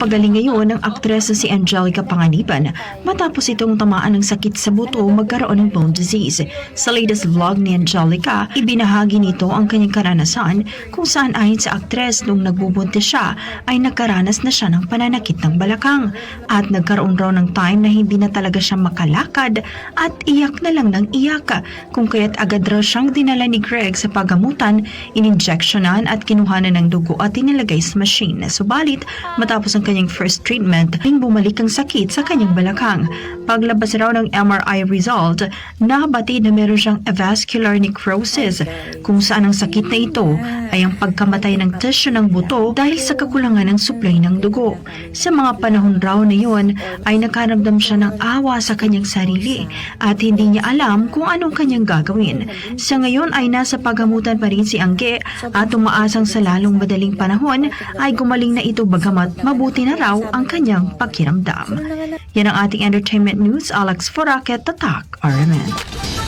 Pagaling ngayon ng aktres na si Angelica Panganiban matapos itong tamaan ng sakit sa buto magkaroon ng bone disease. Sa latest vlog ni Angelica, ibinahagi nito ang kanyang karanasan kung saan ayon sa aktres nung nagbubuntis siya ay nagkaranas na siya ng pananakit ng balakang at nagkaroon raw ng time na hindi na talaga siya makalakad at iyak na lang ng iyak kung kaya't agad raw siyang dinala ni Greg sa pagamutan, ininjeksyonan at kinuhanan ng dugo at inilagay sa machine. Subalit, matapos ang kanyang first treatment, ay bumalik ang sakit sa kanyang balakang. Paglabas raw ng MRI result, nabatid na meron siyang avascular necrosis kung saan ang sakit na ito ay ang pagkamatay ng tissue ng buto dahil sa kakulangan ng supply ng dugo. Sa mga panahon raw na yun ay nakaramdam siya ng awa sa kanyang sarili at hindi niya alam kung anong kanyang gagawin. Sa ngayon ay nasa pagamutan pa rin si Angge at umaasang sa lalong madaling panahon ay gumaling na ito bagamat mabuti na raw ang kanyang pakiramdam. Yan ang ating entertainment news. Alex Foraket, Tatak, RMN.